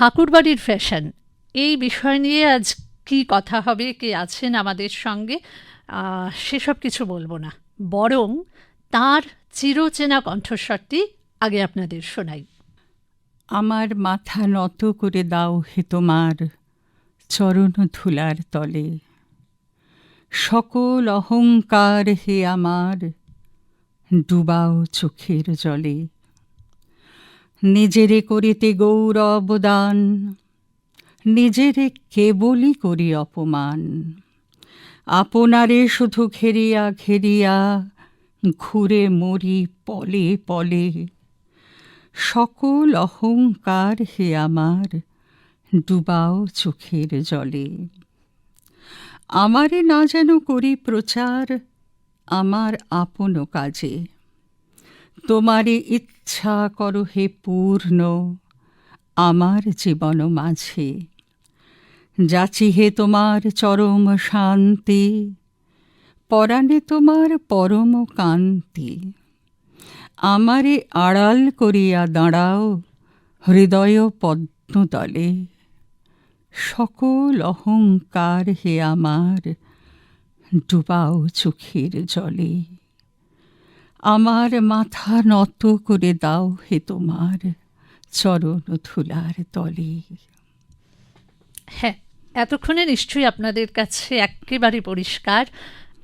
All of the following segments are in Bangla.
ঠাকুরবাড়ির ফ্যাশন এই বিষয় নিয়ে আজ কি কথা হবে, কে আছেন আমাদের সঙ্গে সেসব কিছু বলব না। বরং তার চিরচেনা কণ্ঠস্বরটি আগে আপনাদের শোনাই। আমার মাথা নত করে দাও হে তোমার চরণ ধুলার তলে। সকল অহংকার হে আমার, ডুবাও চোখের জলে। নিজেরে করিতে গৌরব দান, নিজেরে কেবলই করি অপমান। আপনারে শুধু ঘেরিয়া ঘেরিয়া ঘুরে মরি পলে পলে। সকল অহংকার হে আমার, ডুবাও চোখের জলে। আমারে না যেন করি প্রচার, আমার আপন কাজে। তোমারে ইচ্ছা করো হে পূর্ণ, আমার জীবন মাঝে। যাচি হে তোমার চরম শান্তি, পরাণে তোমার পরম কান্তি। আমারে আড়াল করিয়া দাঁড়াও হৃদয় পদ্মতলে। সকল অহংকার হে আমার, ডুবাও চোখের জলে। আমার মাথা নত করে দাও হে তোমার চরণ ধুলার তলে। হ্যাঁ এতক্ষণে নিশ্চয়ই আপনাদের কাছে একেবারে পরিষ্কার।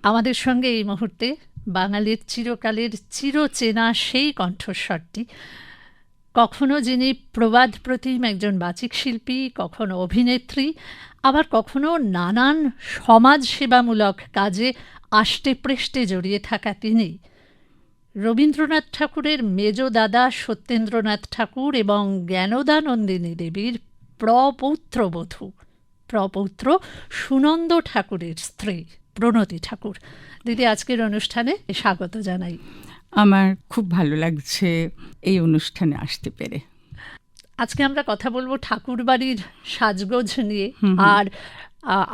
আমাদের সঙ্গে এই মুহূর্তে বাঙালির চিরকালের চিরচেনা সেই কণ্ঠস্বরটি। কখনো যিনি প্রবাদ প্রতিম একজন বাচিক শিল্পী, কখনো অভিনেত্রী, আবার কখনো নানান সমাজ সেবামূলক কাজে আষ্টে পৃষ্ঠে জড়িয়ে থাকা তিনি। রবীন্দ্রনাথ ঠাকুরের মেজ দাদা সত্যেন্দ্রনাথ ঠাকুর এবং জ্ঞানদানন্দিনী দেবীর প্রপৌত্র বধূ। প্রপৌত্র সুনন্দ ঠাকুরের স্ত্রী প্রণতি ঠাকুর। দিদি আজকের অনুষ্ঠানে স্বাগত জানাই। আমার খুব ভালো লাগছে এই অনুষ্ঠানে আসতে পেরে। আজকে আমরা কথা বলব ঠাকুরবাড়ির সাজগোজ নিয়ে। আর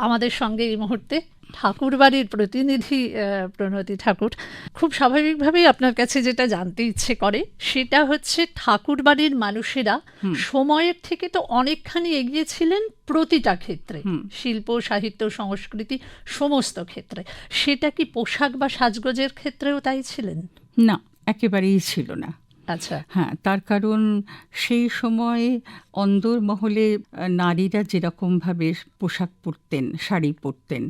আমাদের সঙ্গে এই মুহূর্তে ঠাকুরবাড়ির প্রতিনিধি প্রণতি ঠাকুর খুব স্বাভাবিকভাবেই আপনার কাছে যেটা জানতে ইচ্ছে করে সেটা হচ্ছে ঠাকুরবাড়ির মানুষেরা সময়ের থেকে তো অনেকখানি এগিয়েছিলেন প্রতিটা ক্ষেত্রে শিল্প সাহিত্য সংস্কৃতি সমস্ত ক্ষেত্রে। সেটা কি পোশাক বা সাজগোজের ক্ষেত্রেও তাই ছিলেন? না একেবারেই ছিল না। আচ্ছা। হ্যাঁ তার কারণ সেই সময়ে অন্দর মহলে নারীরা যেরকমভাবে পোশাক পরতেন শাড়ি পরতেন।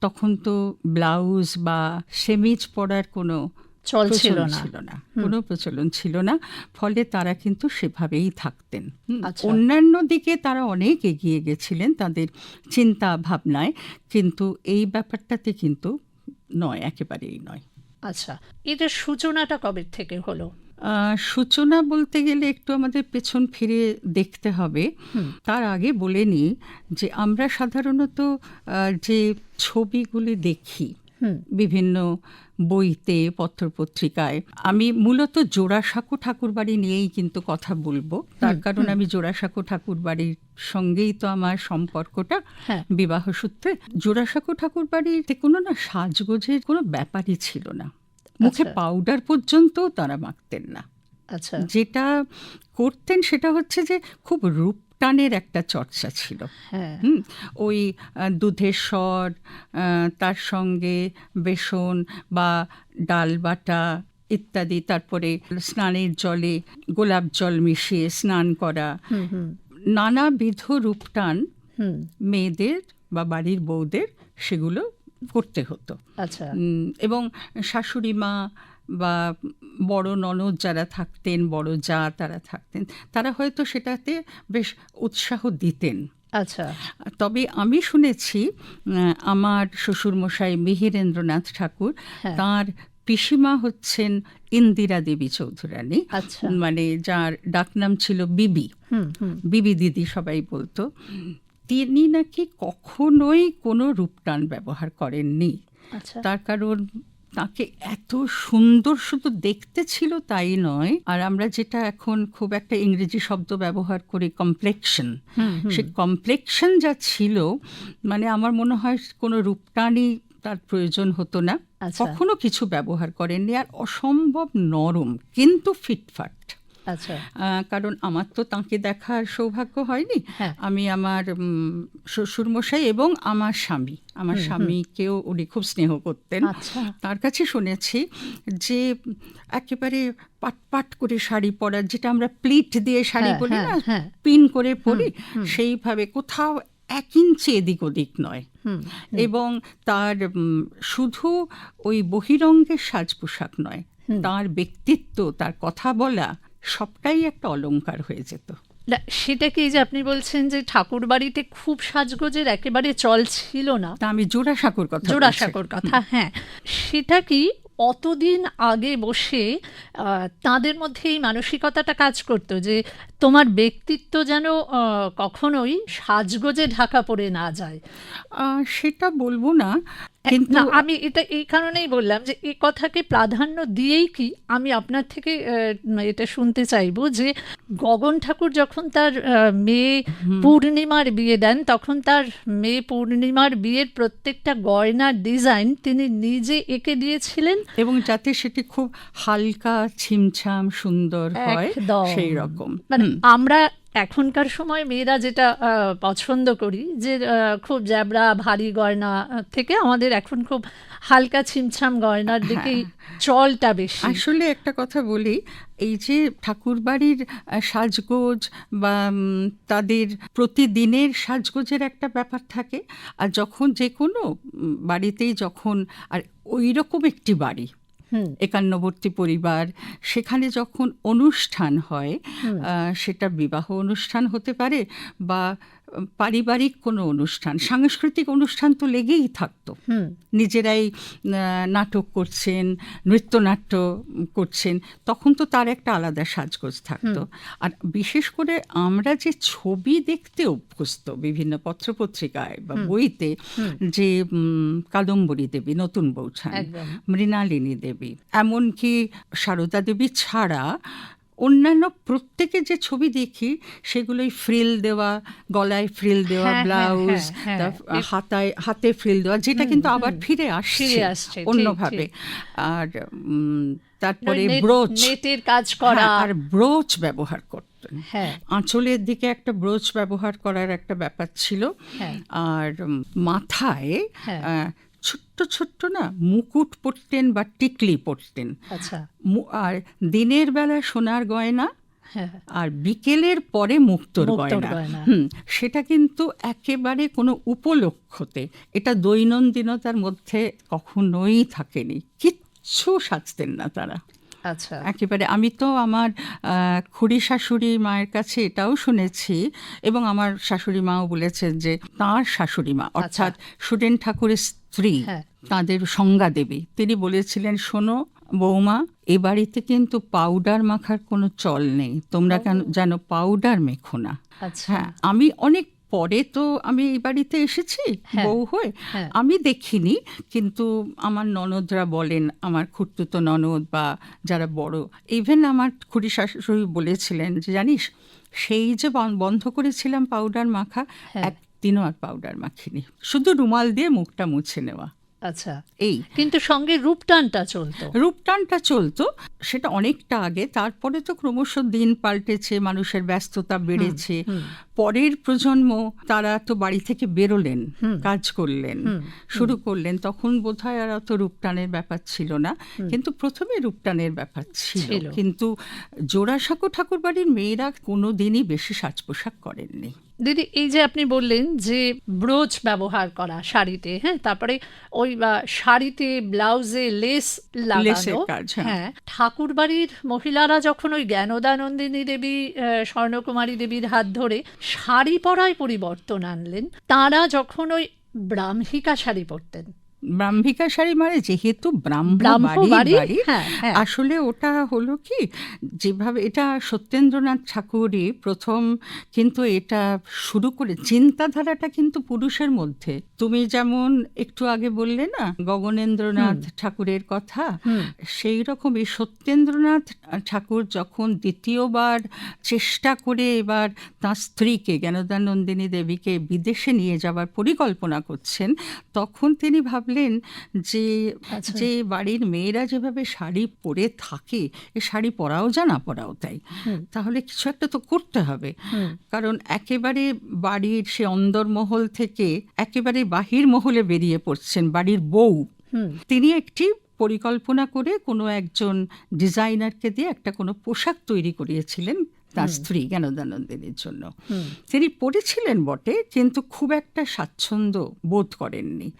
তখন তো ব্লাউজ বা সেমিজ পরার কোনো চল ছিল না। কোনো প্রচলন ছিল না। ফলে তারা কিন্তু সেভাবেই থাকতেন। আচ্ছা। অন্যান্য দিকে তারা অনেক এগিয়ে গেছিলেন তাদের চিন্তা ভাবনায়। কিন্তু এই ব্যাপারটাতে কিন্তু নয় একেবারেই নয়। আচ্ছা। এটার সূচনাটা কবে থেকে হলো? সূচনা বলতে গেলে একটু আমাদের পেছন ফিরে দেখতে হবে। তার আগে বলে নিই যে আমরা সাধারণত যে ছবিগুলি দেখি বিভিন্ন বইতে পত্রপত্রিকায় আমি মূলত জোড়াসাঁকো ঠাকুরবাড়ি নিয়েই কিন্তু কথা বলব। তার কারণ আমি জোড়াসাঁকো ঠাকুরবাড়ির সঙ্গেই তো আমার সম্পর্কটা হ্যাঁ। বিবাহ সূত্রে। জোড়াসাঁকো ঠাকুরবাড়িতে কোনো না সাজগোজের কোনো ব্যাপারই ছিল না। মুখে আচ্ছা। পাউডার পর্যন্ত তারা মাখতেন না। আচ্ছা। যেটা করতেন সেটা হচ্ছে যে খুব রূপটানের একটা চর্চা ছিল। হ্যাঁ। ওই দুধের স্বর তার সঙ্গে বেসন বা ডাল বাটা ইত্যাদি তারপরে স্নানের জলে গোলাপ জল মিশিয়ে স্নান করা। নানাবিধ রূপটান মেয়েদের বা বাড়ির বউদের সেগুলো করতে হতো। আচ্ছা। এবং শাশুড়ি মা বা বড় ননদ যারা থাকতেন বড় যা তারা থাকতেন তারা হয়তো সেটাতে বেশ উৎসাহ দিতেন। আচ্ছা। তবে আমি শুনেছি আমার শ্বশুরমশাই মিহিরেন্দ্রনাথ ঠাকুর হ্যাঁ। তার পিসিমা হচ্ছেন ইন্দিরা দেবী চৌধুরানী। আচ্ছা। মানে যার ডাকনাম ছিল বিবি। বিবি দিদি সবাই বলতো। তিনি নাকি কখনোই কোনো রূপটান ব্যবহার করেননি। আচ্ছা। তার কারণ তাকে এত সুন্দর শুধু দেখতে ছিল তাই নয় আর আমরা যেটা এখন খুব একটা ইংরেজি শব্দ ব্যবহার করি কমপ্লেকশন সে কমপ্লেকশন যা ছিল মানে আমার মনে হয় কোনো রূপটানই তার প্রয়োজন হতো না। আচ্ছা। কখনো কিছু ব্যবহার করেননি আর অসম্ভব নরম কিন্তু ফিটফাট কারণ আমার তো তাঁকে দেখার সৌভাগ্য হয়নি। হ্যাঁ। আমি আমার শ্বশুরমশাই এবং আমার স্বামী। আমার স্বামীকেও উনি খুব স্নেহ করতেন। আচ্ছা। তার কাছে শুনেছি যে একেবারে পাট পাট করে শাড়ি পরার যেটা আমরা প্লিট দিয়ে শাড়ি পরি হ্যাঁ, না হ্যাঁ। পিন করে পরি সেইভাবে কোথাও এক ইঞ্চি এদিক ওদিক নয়। এবং তার শুধু ওই বহিরঙ্গের সাজ পোশাক নয় তার ব্যক্তিত্ব তার কথা বলা সবটাই একটা অলংকার হয়ে যেত। না, সেটা কি যে আপনি বলছেন যে ঠাকুর বাড়িতে খুব সাজগোজের একেবারে চল ছিল না? তা আমি জোড়াসাঁকোর কথা। জোড়াসাঁকোর কথা হ্যাঁ। সেটা কি অতদিন আগে বসে তাদের মধ্যে এই মানসিকতাটা কাজ করতো যে তোমার ব্যক্তিত্ব যেন কখনোই সাজগোজে ঢাকা পড়ে না যায়? সেটা বলব না। কিন্তু আমি এটা এই কারণেই বললাম যে এই কথাকে প্রাধান্য দিয়েই কি আমি আপনার থেকে এটা শুনতে চাইব যে গগন ঠাকুর যখন তার মেয়ে পূর্ণিমার বিয়ে দেন তখন তার মেয়ে পূর্ণিমার বিয়ের প্রত্যেকটা গয়নার ডিজাইন তিনি নিজে এঁকে দিয়েছিলেন। এবং যাতে সেটি খুব হালকা ছিমছাম সুন্দর হয়। সেই রকম। মানে আমরা এখনকার সময় মেয়েরা যেটা পছন্দ করি যে খুব জ্যাবরা ভারী গয়না থেকে আমাদের এখন খুব হালকা ছিমছাম গয়নার দিকেই চলটা বেশি। আসলে একটা কথা বলি এই যে ঠাকুরবাড়ির সাজগোজ বা তাদের প্রতিদিনের সাজগোজের একটা ব্যাপার থাকে আর যখন যে কোনো বাড়িতেই যখন আর ওই রকম একটি বাড়ি। একান্নবর্তী পরিবার সেখানে যখন অনুষ্ঠান হয় সেটা বিবাহ অনুষ্ঠান হতে পারে বা পারিবারিক কোনো অনুষ্ঠান সাংস্কৃতিক অনুষ্ঠান তো লেগেই থাকতো। হুম। নিজেরাই নাটক করছেন নৃত্যনাট্য করছেন তখন তো তার একটা আলাদা সাজগোজ থাকতো। আর বিশেষ করে আমরা যে ছবি দেখতে অভ্যস্ত বিভিন্ন পত্রপত্রিকায় বা বইতে যে কাদম্বরী দেবী নতুন একদম। মৃণালিনী দেবী এমনকি সারদা দেবী ছাড়া অন্যান্য প্রত্যেকে যে ছবি দেখি সেগুলোই ফ্রিল দেওয়া গলায় ফ্রিল দেওয়া হ্যাঁ, হ্যাঁ, ব্লাউজ হ্যাঁ, তার হ্যাঁ। হাতায় হাতে ফ্রিল দেওয়া যেটা কিন্তু আবার ফিরে আসছে অন্যভাবে। আর তারপরে ব্রোচ নেটের কাজ করা। হ্যাঁ, আর ব্রোচ ব্যবহার করতেন। হ্যাঁ। আঁচলের দিকে একটা ব্রোচ ব্যবহার করার একটা ব্যাপার ছিল। হ্যাঁ। আর মাথায় হ্যাঁ। ছোট্ট ছোট্ট না মুকুট পরতেন বা টিকলি পরতেন। আচ্ছা। আর দিনের বেলা সোনার গয়না হ্যাঁ। আর বিকেলের পরে মুক্তর গয়না। হুম সেটা কিন্তু একেবারে কোনো উপলক্ষতে এটা দৈনন্দিনতার মধ্যে কখনোই থাকেনি। কিচ্ছু সাজতেন না তারা। আচ্ছা। একেবারে আমি তো আমার খুড়ি শাশুড়ি মায়ের কাছে এটাও শুনেছি এবং আমার শাশুড়ি মাও বলেছেন যে তাঁর শাশুড়ি মা অর্থাৎ সুরেন ঠাকুরের স্ত্রী হ্যাঁ। তাঁদের সংজ্ঞা দেবী। তিনি বলেছিলেন শোনো বৌমা এ বাড়িতে কিন্তু পাউডার মাখার কোনো চল নেই। তোমরা কেন যেন পাউডার মেখো না। আচ্ছা। হ্যাঁ আমি অনেক পরে তো আমি এই বাড়িতে এসেছি হ্যাঁ, বউ হয়ে হ্যাঁ। আমি দেখিনি কিন্তু আমার ননদরা বলেন আমার খুঁড়তুতো ননদ বা যারা বড় ইভেন আমার খুড়ি শাশুড়ি বলেছিলেন যে জানিস সেই যে বন্ধ করেছিলাম পাউডার মাখা হ্যাঁ। একদিনও আর পাউডার মাখিনি শুধু রুমাল দিয়ে মুখটা মুছে নেওয়া আচ্ছা। এই। কিন্তু সঙ্গে রূপটানটা চলতো। রূপটানটা চলতো সেটা অনেকটা আগে। তারপরে তো ক্রমশ দিন পাল্টেছে মানুষের ব্যস্ততা বেড়েছে। পরের প্রজন্ম তারা তো বাড়ি থেকে বেরোলেন কাজ করলেন শুরু করলেন। তখন বোধহয় আর অত রূপটানের ব্যাপার ছিল না। কিন্তু প্রথমে রূপটানের ব্যাপার ছিল। ছিল। কিন্তু জোড়াসাঁকো ঠাকুর বাড়ির মেয়েরা কোনো দিনই বেশি সাজ পোশাক করেননি। দিদি এই যে আপনি বললেন যে ব্রোচ ব্যবহার করা শাড়িতে হ্যাঁ তারপরে ওই বা, শাড়িতে ব্লাউজে লেস লাগানো হ্যাঁ। হ্যাঁ ঠাকুর বাড়ির মহিলারা যখন ওই জ্ঞানদানন্দিনী দেবী আহ, স্বর্ণকুমারী দেবীর হাত ধরে শাড়ি পরায় পরিবর্তন আনলেন তারা যখন ওই ব্রাহ্মিকা শাড়ি পরতেন ব্রাহ্মিকা শাড়ি মানে যেহেতু ব্রাহ্ম ব্রাহ্ম বাড়ি বাড়ি, বাড়ি হ্যাঁ, হ্যাঁ। আসলে ওটা হলো কি যেভাবে এটা সত্যেন্দ্রনাথ ঠাকুরই প্রথম কিন্তু এটা শুরু করে চিন্তাধারাটা কিন্তু পুরুষের মধ্যে। তুমি যেমন একটু আগে বললে না গগনেন্দ্রনাথ ঠাকুরের কথা সেই রকমই সত্যেন্দ্রনাথ ঠাকুর যখন দ্বিতীয়বার চেষ্টা করে এবার তাঁর স্ত্রীকে জ্ঞানদানন্দিনী দেবীকে বিদেশে নিয়ে যাবার পরিকল্পনা করছেন তখন তিনি ভাবলেন ভাবলেন যে আচ্ছা। যে বাড়ির মেয়েরা যেভাবে শাড়ি পরে থাকে এ শাড়ি পরাও যা না পরাও তাই। তাহলে কিছু একটা তো করতে হবে। কারণ একেবারে বাড়ির সে অন্দরমহল থেকে একেবারে বাহির মহলে বেরিয়ে পড়ছেন বাড়ির বউ। তিনি একটি পরিকল্পনা করে কোনো একজন ডিজাইনারকে দিয়ে একটা কোনো পোশাক তৈরি করিয়েছিলেন। তার স্ত্রী জ্ঞানদানন্দিনীর জন্য। তিনি পড়েছিলেন বটে কিন্তু খুব একটা স্বাচ্ছন্দ্য বোধ করেননি।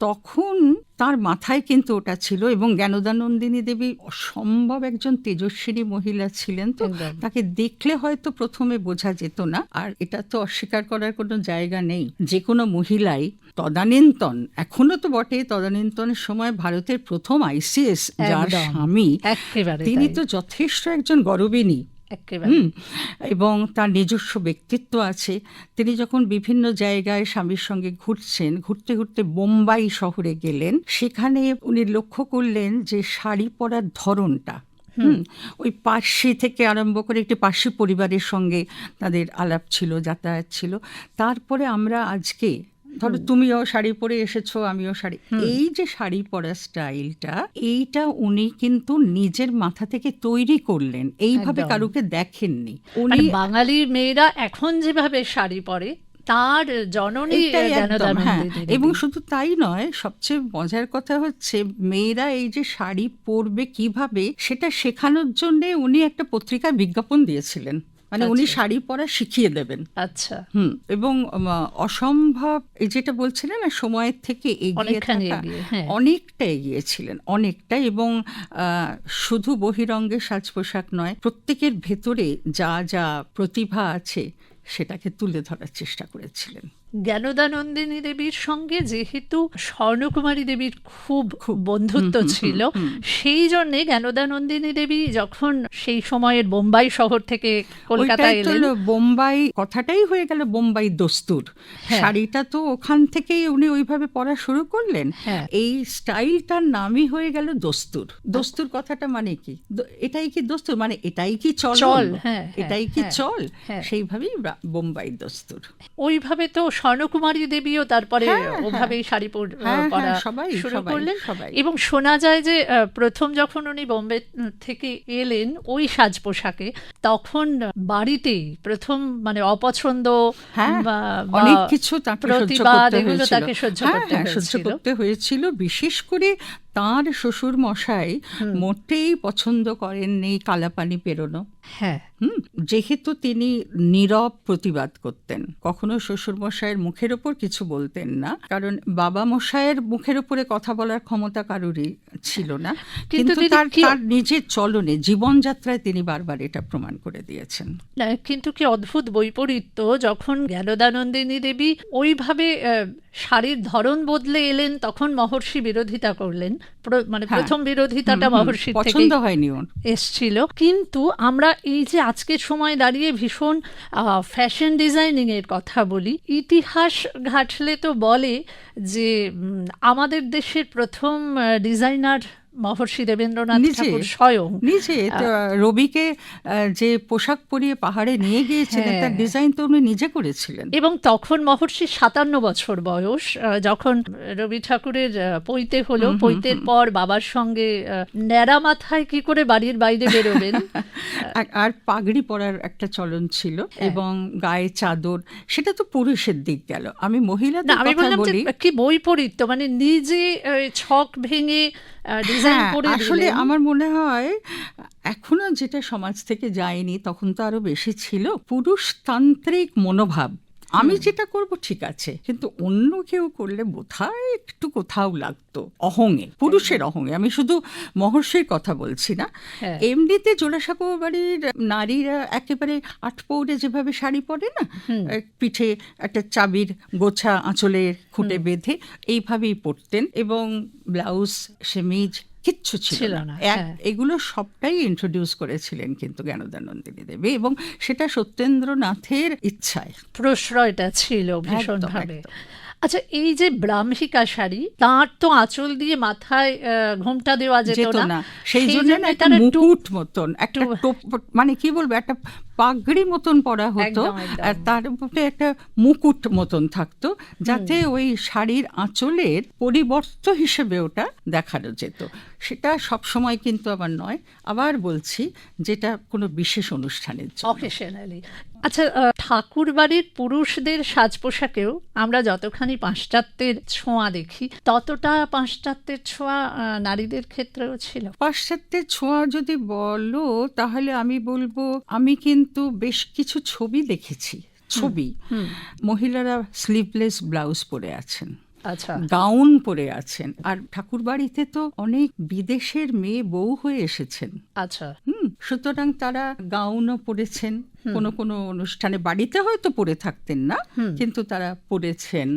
তখন তার মাথায় কিন্তু ওটা ছিল এবং জ্ঞানদানন্দিনী দেবী অসম্ভব একজন তেজস্বিনী মহিলা ছিলেন তো তাকে দেখলে হয়তো প্রথমে বোঝা যেত না। আর এটা তো অস্বীকার করার কোনো জায়গা নেই। যে কোনো মহিলাই তদানীন্তন এখনও তো বটে তদানীন্তনের সময় ভারতের প্রথম আইসিএস যার। স্বামী তিনি তো যথেষ্ট একজন গরবিনী। হুম এবং তার নিজস্ব ব্যক্তিত্ব আছে। তিনি যখন বিভিন্ন জায়গায় স্বামীর সঙ্গে ঘুরছেন ঘুরতে ঘুরতে বোম্বাই শহরে গেলেন সেখানে উনি লক্ষ্য করলেন যে শাড়ি পরার ধরনটা হুম ওই পার্সি থেকে আরম্ভ করে একটি পার্সি পরিবারের সঙ্গে তাদের আলাপ ছিল যাতায়াত ছিল। তারপরে আমরা আজকে ধরো তুমিও শাড়ি পরে এসেছ আমিও শাড়ি। এই যে শাড়ি পরার স্টাইলটা এইটা উনি কিন্তু নিজের মাথা থেকে তৈরি করলেন। এইভাবে। কারুকে দেখেননি। উনি বাঙালির মেয়েরা এখন যেভাবে শাড়ি পরে তার জননী হ্যাঁ। এবং শুধু তাই নয় সবচেয়ে মজার কথা হচ্ছে মেয়েরা এই যে শাড়ি পরবে কীভাবে সেটা শেখানোর জন্য উনি একটা পত্রিকায় বিজ্ঞাপন দিয়েছিলেন। মানে উনি আচ্ছা। শাড়ি পরা শিখিয়ে দেবেন আচ্ছা হুম এবং অসম্ভব এই যেটা বলছিলেন না সময়ের থেকে এগিয়ে হ্যাঁ। অনেকটা এগিয়েছিলেন অনেকটা এবং আহ, শুধু বহিরঙ্গের সাজ পোশাক নয় প্রত্যেকের ভেতরে যা যা প্রতিভা আছে সেটাকে তুলে ধরার চেষ্টা করেছিলেন জ্ঞানদানন্দিনী দেবীর সঙ্গে যেহেতু স্বর্ণকুমারী দেবীর খুব বন্ধুত্ব ছিল সেই জন্যে জ্ঞানদানন্দিনী দেবী যখন সেই সময়ের বোম্বাই শহর থেকে কলকাতা এলেন বোম্বাই কথাটাই হয়ে গেল বোম্বাই দস্তুর। হ্যাঁ। শাড়িটা তো ওখান থেকেই উনি ওইভাবে পরা শুরু করলেন। হ্যাঁ। এই স্টাইলটার নামই হয়ে গেল দস্তুর। দস্তুর কথাটা মানে কি? এটাই কি দস্তুর? মানে এটাই কি চল? হ্যাঁ, এটাই কি চল। সেইভাবেই বোম্বাই দস্তুর। ওইভাবে তো স্বর্ণকুমারী দেবীও তারপরে হ্যাঁ, হ্যাঁ। ওভাবেই শাড়ি হ্যাঁ, পরা শুরু করলেন সবাই। এবং শোনা যায় যে প্রথম যখন উনি বোম্বে থেকে এলেন ওই সাজ পোশাকে তখন বাড়িতেই প্রথম মানে অপছন্দ অনেক কিছু প্রতিবাদ এগুলো তাকে সহ্য হ্যাঁ, হ্যাঁ, করতে হয়েছিল বিশেষ করে তার শ্বশুর মশাই মোটেই পছন্দ করেন করেননি কালাপানি পেরোনো। হ্যাঁ। হুম যেহেতু তিনি নীরব প্রতিবাদ করতেন। কখনো শ্বশুর মশাইয়ের মুখের ওপর কিছু বলতেন না কারণ বাবা মশাইয়ের মুখের উপরে কথা বলার ক্ষমতা কারোরই ছিল না। কিন্তু তার তার নিজের চলনে জীবনযাত্রায় তিনি বারবার এটা প্রমাণ করে দিয়েছেন। কিন্তু কি অদ্ভুত বৈপরীত্য যখন জ্ঞানদানন্দিনী দেবী ওইভাবে শাড়ির ধরন বদলে এলেন তখন মহর্ষি বিরোধিতা করলেন। মানে হ্যাঁ। প্রথম বিরোধিতাটা মহর্ষি মহর্ষির পছন্দ হয়নি এসছিল কিন্তু আমরা এই যে আজকের সময় দাঁড়িয়ে ভীষণ ফ্যাশন ডিজাইনিং এর কথা বলি ইতিহাস ঘাটলে তো বলে যে আমাদের দেশের প্রথম ডিজাইনার মহর্ষি দেবেন্দ্রনাথ? ঠাকুর স্বয়ং নিজে রবিকে যে পোশাক পরিয়ে পাহাড়ে নিয়ে গিয়েছিলেন হ্যাঁ। তার ডিজাইন তো উনি নিজে করেছিলেন এবং তখন মহর্ষি সাতান্ন বছর বয়স যখন রবি ঠাকুরের পৈতে হলো পৈতের পর বাবার সঙ্গে ন্যাড়া মাথায় কি করে বাড়ির বাইরে বেরোবেন আর- পাগড়ি পরার একটা চলন ছিল হ্যাঁ। এবং গায়ে চাদর সেটা তো পুরুষের দিক গেল আমি মহিলা আমি বললাম কি বৈপরীত্য মানে নিজে ছক ভেঙে ডিজাইন হ্যাঁ, করে আসলে আমার মনে হয় এখনও যেটা সমাজ থেকে যায়নি তখন তো আরও বেশি ছিল পুরুষতান্ত্রিক মনোভাব। আমি যেটা করব ঠিক আছে। কিন্তু অন্য কেউ করলে বোধহয় একটু কোথাও লাগতো। অহঙে পুরুষের অহঙে আমি শুধু মহর্ষির কথা বলছি না। হ্যাঁ। এমনিতে জোড়াসাঁকো বাড়ির নারীরা একেবারে আটপৌরে যেভাবে শাড়ি পরে না এক পিঠে একটা চাবির গোছা আঁচলের খুঁটে বেঁধে এইভাবেই পরতেন এবং ব্লাউজ সেমিজ কিচ্ছু ছিল না। হ্যাঁ। এগুলো সবটাই ইন্ট্রোডিউস করেছিলেন কিন্তু জ্ঞানদানন্দিনী দেবী এবং সেটা সত্যেন্দ্রনাথের ইচ্ছায়। প্রশ্রয়টা ছিল ভীষণভাবে। আচ্ছা এই যে ব্রাহ্মিকা শাড়ি তার তো আঁচল দিয়ে মাথায় আহ, ঘোমটা দেওয়া যেত না। সেই জন্য একটা মুকুট মতন একটা মানে কি বলব একটা পাগড়ি মতন পরা হতো। আর তার উপরে একটা মুকুট মতন থাকতো যাতে ওই শাড়ির আঁচলের পরিবর্ত হিসেবে ওটা দেখানো যেত। সেটা সব সময় কিন্তু আবার নয়। আবার বলছি যেটা কোনো বিশেষ অনুষ্ঠানের অকেশনালি আচ্ছা ঠাকুর বাড়ির পুরুষদের সাজ পোশাকেও আমরা যতখানি পাশ্চাত্যের ছোঁয়া দেখি ততটা পাশ্চাত্যের ছোঁয়া নারীদের ক্ষেত্রেও ছিল? পাশ্চাত্যের ছোঁয়া যদি বলো তাহলে আমি বলব আমি কিন্তু বেশ কিছু ছবি দেখেছি। ছবি। মহিলারা স্লিভলেস ব্লাউজ পরে আছেন। আচ্ছা। গাউন পরে আছেন। আর ঠাকুর বাড়িতে তো অনেক বিদেশের মেয়ে বউ হয়ে এসেছেন। আচ্ছা। হুম সুতরাং তারা গাউনও পরেছেন। কোনো কোনো অনুষ্ঠানে বাড়িতে হয়তো পরে থাকতেন না কিন্তু তারা পরেছেন।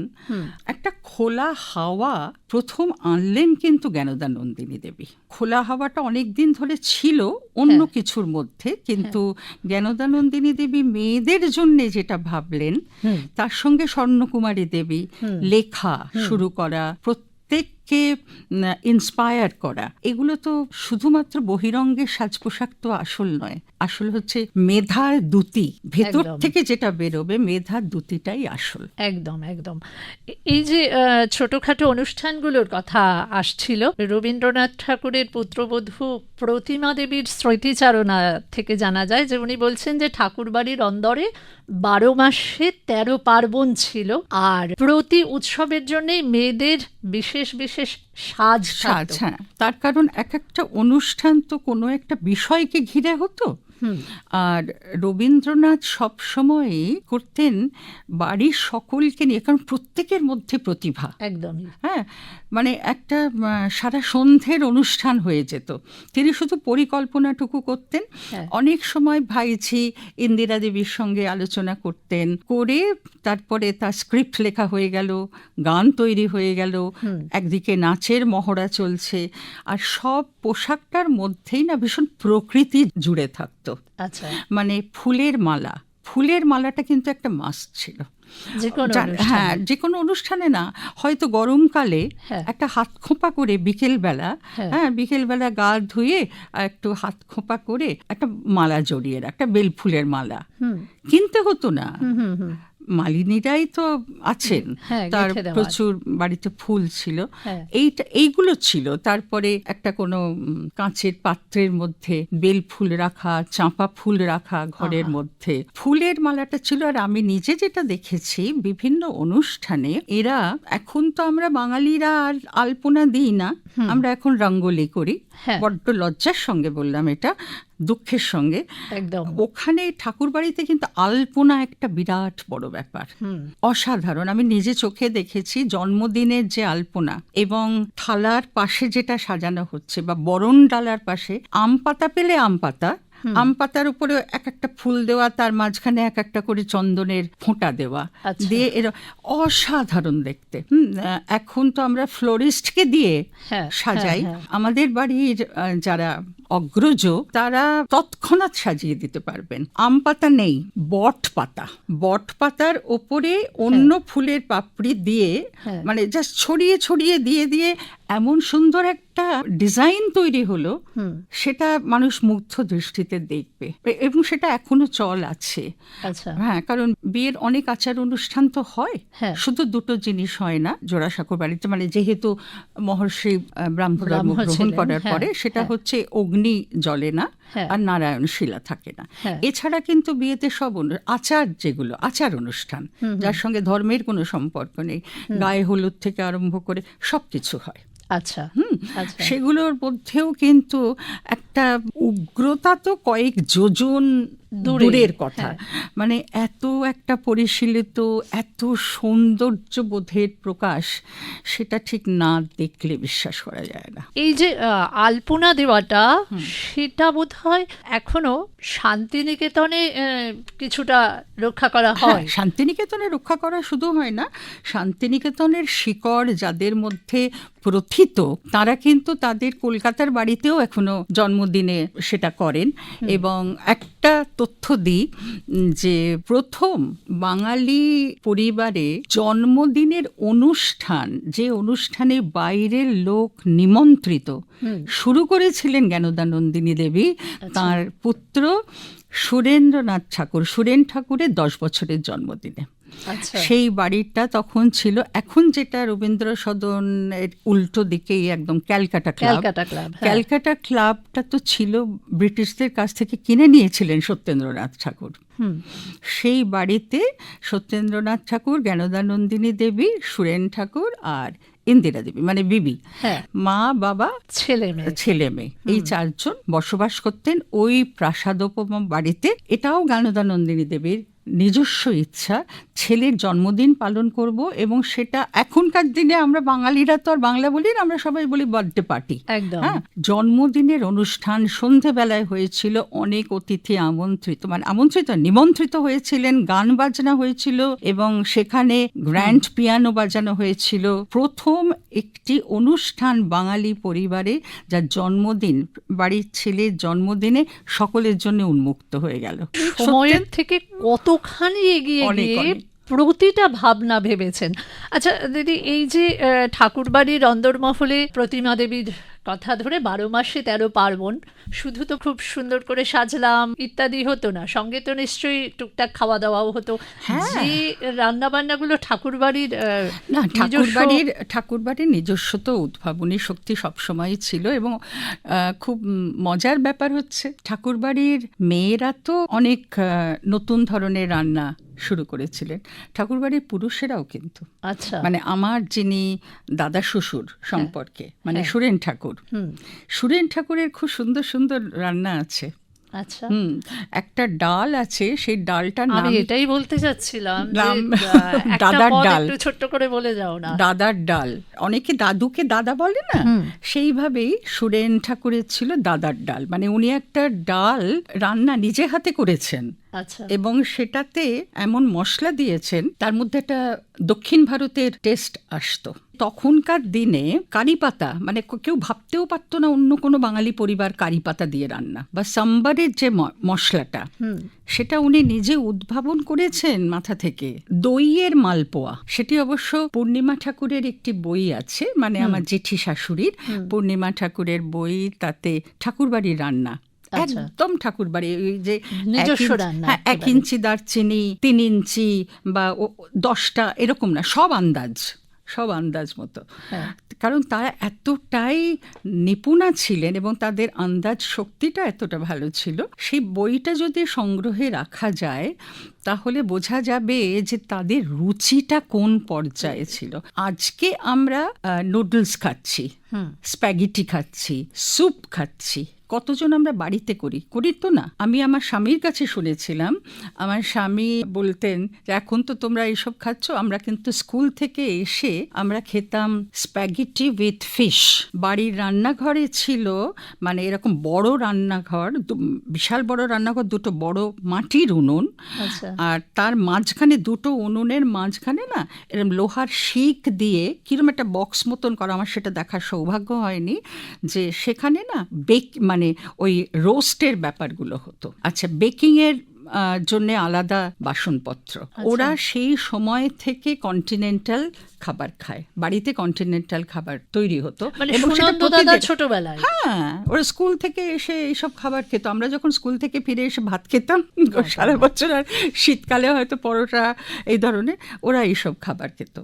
একটা খোলা হাওয়া প্রথম আনলেন কিন্তু জ্ঞানদা নন্দিনী দেবী। খোলা হাওয়াটা অনেক দিন ধরে ছিল অন্য কিছুর মধ্যে কিন্তু জ্ঞানদা নন্দিনী দেবী মেয়েদের জন্য যেটা ভাবলেন তার সঙ্গে স্বর্ণকুমারী দেবী লেখা শুরু করা প্রত্যেককে ইন্সপায়ার করা। এগুলো তো শুধুমাত্র বহিরঙ্গের সাজ পোশাক তো আসল নয়। আসল হচ্ছে মেধার দুতি ভেতর থেকে যেটা বেরোবে মেধার দুতিটাই আসল। একদম একদম। এই যে ছোটখাটো অনুষ্ঠানগুলোর কথা আসছিল রবীন্দ্রনাথ ঠাকুরের পুত্রবধূ প্রতিমা দেবীর স্মৃতিচারণা থেকে জানা যায় যে উনি বলছেন যে ঠাকুরবাড়ির অন্দরে বারো মাসে তেরো পার্বণ ছিল। আর প্রতি উৎসবের জন্যই মেয়েদের বিশেষ বিশেষ সাজ সাজ হ্যাঁ। তার কারণ এক একটা অনুষ্ঠান তো কোনো একটা বিষয়কে ঘিরে হতো। আর রবীন্দ্রনাথ সব সময়ই করতেন বাড়ির সকলকে নিয়ে কারণ প্রত্যেকের মধ্যে প্রতিভা। একদম হ্যাঁ মানে একটা সারা সন্ধ্যের অনুষ্ঠান হয়ে যেত। তিনি শুধু পরিকল্পনাটুকু করতেন। হ্যাঁ। অনেক সময় ভাইঝি ইন্দিরা দেবীর সঙ্গে আলোচনা করতেন করে তারপরে তার স্ক্রিপ্ট লেখা হয়ে গেল গান তৈরি হয়ে গেল একদিকে নাচের মহড়া চলছে। আর সব পোশাকটার মধ্যেই না ভীষণ প্রকৃতি জুড়ে থাকতো আচ্ছা। মানে ফুলের মালা। ফুলের মালাটা কিন্তু একটা মাস ছিল। হ্যাঁ যে কোনো অনুষ্ঠানে না হয়তো গরমকালে হ্যাঁ। একটা হাত খোঁপা করে বিকেলবেলা হ্যাঁ। বিকেলবেলা গা ধুয়ে একটু হাত খোঁপা করে একটা মালা জড়িয়ে একটা বেল ফুলের মালা কিনতে হতো না। মালিনীরাই তো আছেন। হ্যাঁ, তার প্রচুর বাড়িতে ফুল ছিল। হ্যাঁ। এইটা এইগুলো ছিল। তারপরে একটা কোনো কাঁচের পাত্রের মধ্যে বেল ফুল রাখা চাঁপা ফুল রাখা ঘরের মধ্যে। ফুলের মালাটা ছিল আর আমি নিজে যেটা দেখেছি বিভিন্ন অনুষ্ঠানে এরা এখন তো আমরা বাঙালিরা আর আলপনা দিই না। আমরা এখন রঙ্গোলি করি। হ্যাঁ। বড্ড লজ্জার সঙ্গে বললাম এটা। দুঃখের সঙ্গে। একদম। ওখানে ঠাকুর বাড়িতে কিন্তু আলপনা একটা বিরাট বড় ব্যাপার। অসাধারণ। আমি নিজে চোখে দেখেছি জন্মদিনের যে আলপনা এবং থালার পাশে যেটা সাজানো হচ্ছে বা বরণ ডালার পাশে আম পাতা পেলে আম পাতা আম পাতার উপরে এক একটা ফুল দেওয়া তার মাঝখানে এক একটা করে চন্দনের ফোঁটা দেওয়া আচ্ছা। দিয়ে এর অসাধারণ দেখতে। হুম, এখন তো আমরা ফ্লোরিস্টকে দিয়ে হ্যাঁ, সাজাই। হ্যাঁ, হ্যাঁ। আমাদের বাড়ির যারা অগ্রজ তারা তৎক্ষণাৎ সাজিয়ে দিতে পারবেন। আম পাতা নেই বট পাতা। বট পাতার ওপরে অন্য ফুলের পাপড়ি দিয়ে হ্যাঁ। মানে জাস্ট ছড়িয়ে ছড়িয়ে দিয়ে দিয়ে এমন সুন্দর একটা ডিজাইন তৈরি হলো সেটা মানুষ মুগ্ধ দৃষ্টিতে দেখবে। এবং সেটা এখনও চল আছে। আচ্ছা। হ্যাঁ কারণ বিয়ের অনেক আচার অনুষ্ঠান তো হয়। হ্যাঁ। শুধু দুটো জিনিস হয় না জোড়াসাঁকো বাড়িতে মানে যেহেতু মহর্ষি আহ, ব্রাহ্ম গ্রহণ করার হ্যাঁ, পরে সেটা হ্যাঁ। হচ্ছে অগ্নি জ্বলে না হ্যাঁ। আর নারায়ণ শিলা থাকে না। হ্যাঁ। এছাড়া কিন্তু বিয়েতে সব অনু- আচার যেগুলো আচার অনুষ্ঠান যার সঙ্গে ধর্মের কোনো সম্পর্ক নেই গায়ে হলুদ থেকে আরম্ভ করে সব কিছু হয়। আচ্ছা। হুম সেগুলোর মধ্যেও কিন্তু একটা উগ্রতা তো কয়েক যোজন দূরের কথা। হ্যাঁ। মানে এত একটা পরিশীলিত এত সৌন্দর্য বোধের প্রকাশ সেটা ঠিক না দেখলে বিশ্বাস করা যায় না। এই যে আলপনা দেওয়াটা সেটা বোধ হয় এখনও শান্তিনিকেতনে কিছুটা রক্ষা করা হ্যাঁ হয়। শান্তিনিকেতনে রক্ষা করা শুধু হয় না শান্তিনিকেতনের শিকড় যাদের মধ্যে প্রথিত তারা কিন্তু তাদের কলকাতার বাড়িতেও এখনও জন্মদিনে সেটা করেন এবং একটা তথ্য দিই যে প্রথম বাঙালি পরিবারে জন্মদিনের অনুষ্ঠান যে অনুষ্ঠানে বাইরের লোক নিমন্ত্রিত শুরু করেছিলেন জ্ঞানদানন্দিনী দেবী? তার পুত্র সুরেন্দ্রনাথ ঠাকুর সুরেন ঠাকুরের দশ বছরের জন্মদিনে। আচ্ছা সেই বাড়িটা তখন ছিল। এখন যেটা রবীন্দ্র সদনের উল্টো দিকেই একদম ক্যালকাটা ক্লাব। ক্যালকাটা ক্লাব হ্যাঁ। ক্যালকাটা ক্লাবটা তো ছিল ব্রিটিশদের কাছ থেকে কিনে নিয়েছিলেন সত্যেন্দ্রনাথ ঠাকুর। হুম। সেই বাড়িতে সত্যেন্দ্রনাথ ঠাকুর জ্ঞানদানন্দিনী দেবী সুরেন ঠাকুর আর ইন্দিরা দেবী মানে বিবি। হ্যাঁ। মা বাবা ছেলে মেয়ে। ছেলে মেয়ে। এই চারজন বসবাস করতেন ওই প্রাসাদোপমা বাড়িতে। এটাও জ্ঞানদানন্দিনী দেবীর নিজস্ব ইচ্ছা ছেলের জন্মদিন পালন করব এবং সেটা এখনকার দিনে আমরা বাঙালিরা তো আর বাংলা বলি না আমরা সবাই বলি বার্থডে পার্টি একদম। হ্যাঁ জন্মদিনের অনুষ্ঠান সন্ধেবেলায় হয়েছিল অনেক অতিথি আমন্ত্রিত মানে আমন্ত্রিত নিমন্ত্রিত হয়েছিলেন গান বাজনা হয়েছিল এবং সেখানে গ্র্যান্ড পিয়ানো বাজানো হয়েছিল। প্রথম একটি অনুষ্ঠান বাঙালি পরিবারে যার জন্মদিন বাড়ির ছেলের জন্মদিনে সকলের জন্য উন্মুক্ত হয়ে গেল। সময়ের থেকে কতখানি এগিয়ে গিয়ে। প্রতিটা ভাবনা ভেবেছেন। আচ্ছা দিদি এই যে ঠাকুরবাড়ির অন্দরমহলে প্রতিমা দেবীর কথা ধরে বারো মাসে তেরো পার্বণ শুধু তো খুব সুন্দর করে সাজলাম ইত্যাদি হতো না। সঙ্গে তো নিশ্চয়ই টুকটাক খাওয়া দাওয়াও হতো। হ্যাঁ। যে রান্না বান্নাগুলো ঠাকুরবাড়ির না ঠাকুরবাড়ির ঠাকুরবাড়ির নিজস্ব তো উদ্ভাবনী শক্তি সবসময়ই ছিল এবং আহ, খুব মজার ব্যাপার হচ্ছে ঠাকুরবাড়ির মেয়েরা তো অনেক নতুন ধরনের রান্না শুরু করেছিলেন। ঠাকুরবাড়ির পুরুষেরাও কিন্তু। আচ্ছা। মানে আমার যিনি দাদা শ্বশুর সম্পর্কে মানে হ্যাঁ। সুরেন ঠাকুর হুম। সুরেন ঠাকুরের খুব সুন্দর সুন্দর রান্না আছে। আচ্ছা। হুম একটা ডাল আছে সেই ডালটার আমি এটাই বলতে চাচ্ছিলাম নাম- দাদার ডাল। একটু ছোট্ট করে বলে যাও না। দাদার ডাল। অনেকে দাদুকে দাদা বলে না? সেইভাবেই সুরেন ঠাকুরের ছিল দাদার ডাল। মানে উনি একটা ডাল রান্না নিজে হাতে করেছেন। আচ্ছা। এবং সেটাতে এমন মশলা দিয়েছেন তার মধ্যে একটা দক্ষিণ ভারতের টেস্ট আসতো। তখনকার দিনে কারি পাতা মানে কেউ ভাবতেও পারতো না অন্য কোনো বাঙালি পরিবার কারি পাতা দিয়ে রান্না বা সাম্বারের যে মশলাটা সেটা উনি নিজে উদ্ভাবন করেছেন মাথা থেকে। দইয়ের মালপোয়া সেটি অবশ্য পূর্ণিমা ঠাকুরের একটি বই আছে মানে আমার জেঠি শাশুড়ির। পূর্ণিমা ঠাকুরের বই তাতে ঠাকুরবাড়ির রান্না আচ্ছা। একদম ঠাকুরবাড়ি ওই যে এক ইঞ্চি- হ্যাঁ, এক ইঞ্চি দারচিনি তিন ইঞ্চি বা দশটা এরকম না সব আন্দাজ। সব আন্দাজ মতো। হ্যাঁ। কারণ তারা এতটাই নিপুণা ছিলেন এবং তাদের আন্দাজ শক্তিটা এতটা ভালো ছিল সেই বইটা যদি সংগ্রহে রাখা যায় তাহলে বোঝা যাবে যে তাদের রুচিটা কোন পর্যায়ে ছিল। আজকে আমরা নুডলস খাচ্ছি স্প্যাগেটি খাচ্ছি স্যুপ খাচ্ছি কতজন আমরা বাড়িতে করি? করি তো না। আমি আমার স্বামীর কাছে শুনেছিলাম। আমার স্বামী বলতেন যে এখন তো তোমরা এইসব খাচ্ছ আমরা কিন্তু স্কুল থেকে এসে আমরা খেতাম স্প্যাগেটি উইথ ফিশ। বাড়ির রান্নাঘরে ছিল মানে এরকম বড় রান্নাঘর বিশাল বড় রান্নাঘর দুটো বড় মাটির উনুন। আচ্ছা। আর তার মাঝখানে দুটো উনুনের মাঝখানে না এরকম লোহার শিক দিয়ে কিরম একটা বক্স মতন করা। আমার সেটা দেখার সৌভাগ্য হয়নি যে সেখানে না বেক মানে ওই রোস্টের ব্যাপারগুলো হতো। আচ্ছা বেকিংয়ের জন্য আলাদা বাসনপত্র। ওরা সেই সময় থেকে কন্টিনেন্টাল খাবার খায়। বাড়িতে কন্টিনেন্টাল খাবার তৈরি হতো। মানে ছোটবেলায়। হ্যাঁ ওরা স্কুল থেকে এসে এইসব খাবার খেত। আমরা যখন স্কুল থেকে ফিরে এসে ভাত খেতাম সারা বছর আর শীতকালে হয়তো পরোটা এই ধরনের ওরা এইসব খাবার খেত।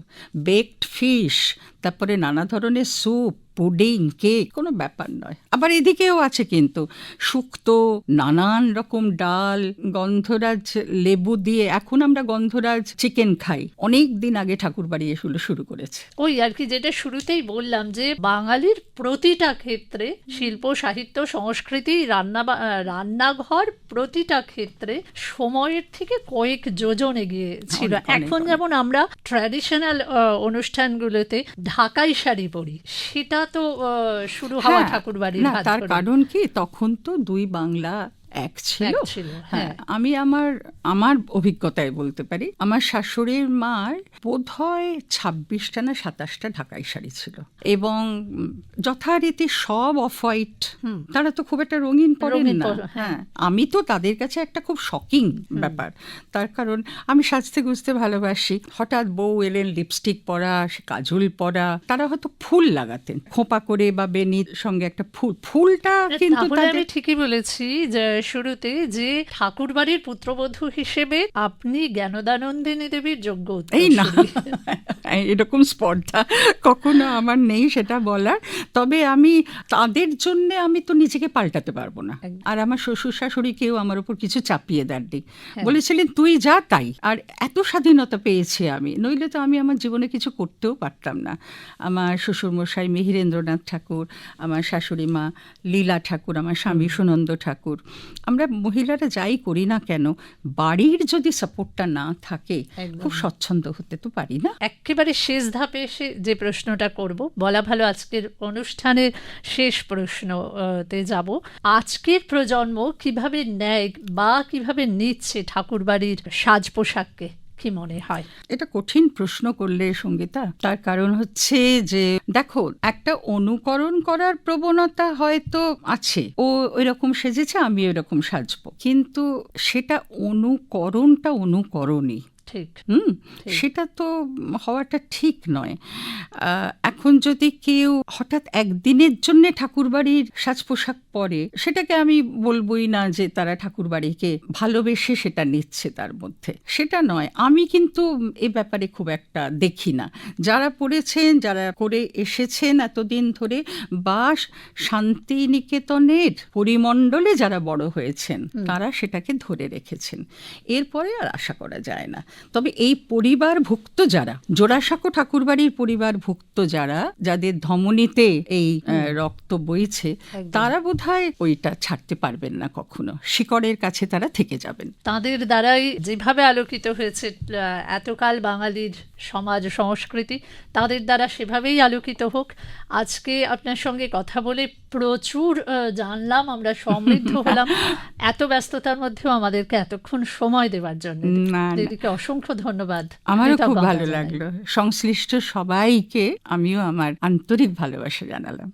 বেকড ফিশ তারপরে নানা ধরনের স্যুপ পুডিং কেক কোনো ব্যাপার নয়। আবার এদিকেও আছে কিন্তু শুক্তো নানান রকম ডাল গন্ধরাজ লেবু দিয়ে এখন আমরা গন্ধরাজ চিকেন খাই। অনেক দিন আগে ঠাকুর বাড়ি এগুলো শুরু করেছে। ওই আর কি যেটা শুরুতেই বললাম যে বাঙালির প্রতিটা ক্ষেত্রে শিল্প সাহিত্য সংস্কৃতি রান্না রান্নাঘর প্রতিটা ক্ষেত্রে সময়ের থেকে কয়েক যোজন এগিয়ে ছিল। এখন যেমন আমরা ট্র্যাডিশনাল অনুষ্ঠানগুলোতে ঢাকাই শাড়ি পরি সেটা তো আহ, শুরু হওয়া হ্যাঁ, ঠাকুর বাড়ির তার কারণ কি? তখন তো দুই বাংলা এক ছিল। হ্যাঁ। আমি আমার আমার অভিজ্ঞতায় বলতে পারি আমার শাশুড়ির মার বোধ হয় ছাব্বিশটা না সাতাশটা ঢাকাই শাড়ি ছিল। এবং যথারীতি সব অফ হোয়াইট। তারা তো খুব একটা রঙিন পরেন না। হ্যাঁ। হ্যাঁ আমি তো তাদের কাছে একটা খুব শকিং ব্যাপার। তার কারণ আমি সাজতে গুজতে ভালোবাসি। হঠাৎ বউ এলেন লিপস্টিক পরা সে কাজল পরা। তারা হয়তো ফুল লাগাতেন খোঁপা করে বা বেনির সঙ্গে একটা ফুল। ফুলটা কিন্তু আমি ঠিকই বলেছি যে শুরুতে যে ঠাকুর বাড়ির পুত্রবধূ হিসেবে আপনি জ্ঞানদানন্দিনী দেবীর যোগ্য এই না এরকম স্পর্ধা কখনো আমার নেই সেটা বলার। তবে আমি তাদের জন্য আমি তো নিজেকে পাল্টাতে পারব না। আর আমার শ্বশুর শাশুড়ি কেউ আমার উপর কিছু চাপিয়ে দেননি। হ্যাঁ। বলেছিলেন তুই যা তাই। আর এত স্বাধীনতা পেয়েছি আমি নইলে তো আমি আমার জীবনে কিছু করতেও পারতাম না। আমার শ্বশুরমশাই মিহিরেন্দ্রনাথ ঠাকুর আমার শাশুড়ি মা লীলা ঠাকুর আমার স্বামী সুনন্দ ঠাকুর। আমরা মহিলারা যাই করি না কেন বাড়ির যদি সাপোর্টটা না থাকে খুব স্বচ্ছন্দ হতে তো পারি না। একেবারে শেষ ধাপে এসে যে প্রশ্নটা করব বলা ভালো আজকের অনুষ্ঠানের শেষ প্রশ্নতে যাব। আজকের প্রজন্ম কীভাবে নেয় বা কীভাবে নিচ্ছে ঠাকুরবাড়ির সাজ পোশাককে কি মনে হয়? এটা কঠিন প্রশ্ন করলে, সঙ্গীতা। তার কারণ হচ্ছে যে, দেখো, একটা অনুকরণ করার প্রবণতা হয়তো আছে। ও ওইরকম সেজেছে আমি ওইরকম সাজবো। কিন্তু সেটা অনুকরণটা অনুকরণই। ঠিক। হুম সেটা তো হওয়াটা ঠিক নয়। এখন যদি কেউ হঠাৎ একদিনের জন্য ঠাকুরবাড়ির সাজ পোশাক পরে সেটাকে আমি বলবোই না যে তারা ঠাকুরবাড়িকে ভালোবেসে সেটা নিচ্ছে তার মধ্যে। সেটা নয়। আমি কিন্তু এ ব্যাপারে খুব একটা দেখি না। যারা পড়েছেন যারা করে এসেছেন এতদিন ধরে বা শান্তিনিকেতনের পরিমণ্ডলে যারা বড় হয়েছেন তারা সেটাকে ধরে রেখেছেন। এরপরে আর আশা করা যায় না। তবে এই পরিবারভুক্ত যারা জোড়াসাঁকো ঠাকুরবাড়ির পরিবারভুক্ত যারা যাদের ধমনীতে এই রক্ত বইছে। তারা বোধহয় ওইটা ছাড়তে পারবেন না কখনো। শিকড়ের কাছে তারা থেকে যাবেন। তাদের দ্বারাই যেভাবে আলোকিত হয়েছে এতকাল বাঙালির সমাজ সংস্কৃতি তাদের দ্বারা সেভাবেই আলোকিত হোক। আজকে আপনার সঙ্গে কথা বলে প্রচুর জানলাম আমরা সমৃদ্ধ হলাম। এত ব্যস্ততার মধ্যেও আমাদেরকে এতক্ষণ সময় দেওয়ার জন্য। দিদিকে অসংখ্য ধন্যবাদ। আমারও খুব ভালো লাগল। সংশ্লিষ্ট সবাইকে আমিও আমার আন্তরিক ভালোবাসা জানালাম।